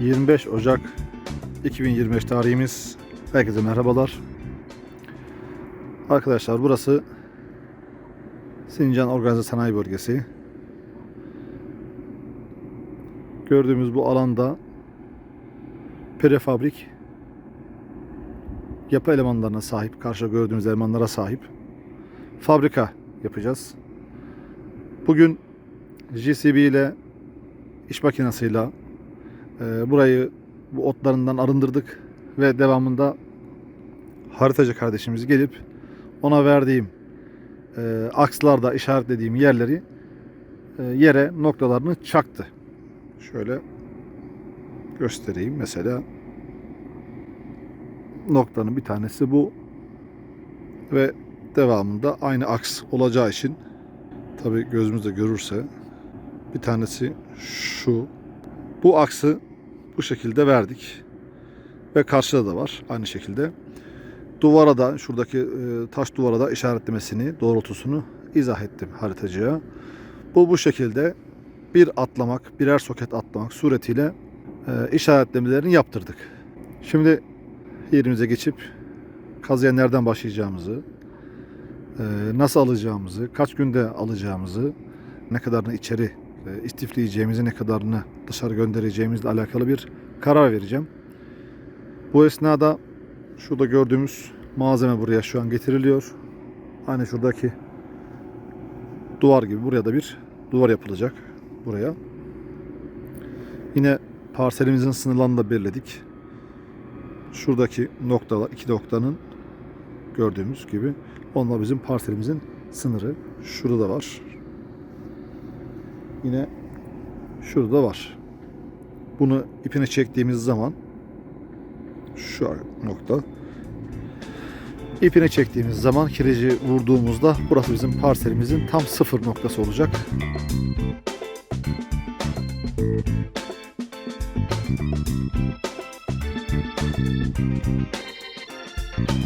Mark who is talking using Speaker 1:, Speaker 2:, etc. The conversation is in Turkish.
Speaker 1: ...25 Ocak 2025 tarihimiz. Herkese merhabalar. Arkadaşlar burası... ...Sincan Organize Sanayi Bölgesi. Gördüğümüz bu alanda... ...prefabrik... ...yapı elemanlarına sahip... ...karşıda gördüğünüz elemanlara sahip... ...fabrika yapacağız. Bugün... JCB ile... ...iş makinesiyle... Ee, burayı bu otlarından arındırdık ve devamında haritacı kardeşimiz gelip ona verdiğim e, akslarda işaretlediğim yerleri e, yere noktalarını çaktı. Şöyle göstereyim mesela noktanın bir tanesi bu ve devamında aynı aks olacağı için tabi gözümüzde görürse bir tanesi şu bu aksı bu şekilde verdik. Ve karşıda da var aynı şekilde. Duvara da şuradaki e, taş duvara da işaretlemesini, doğrultusunu izah ettim haritacıya. Bu bu şekilde bir atlamak, birer soket atlamak suretiyle e, işaretlemelerini yaptırdık. Şimdi yerimize geçip kazıya nereden başlayacağımızı, e, nasıl alacağımızı, kaç günde alacağımızı, ne kadarını içeri e, istifleyeceğimizi, ne kadarını dışarı göndereceğimizle alakalı bir karar vereceğim. Bu esnada şurada gördüğümüz malzeme buraya şu an getiriliyor. Aynı şuradaki duvar gibi buraya da bir duvar yapılacak buraya. Yine parselimizin sınırlarını da belirledik. Şuradaki noktalar, iki noktanın gördüğümüz gibi onunla bizim parselimizin sınırı. Şurada da var. Yine şurada var. Bunu ipine çektiğimiz zaman şu nokta ipine çektiğimiz zaman kireci vurduğumuzda burası bizim parselimizin tam sıfır noktası olacak.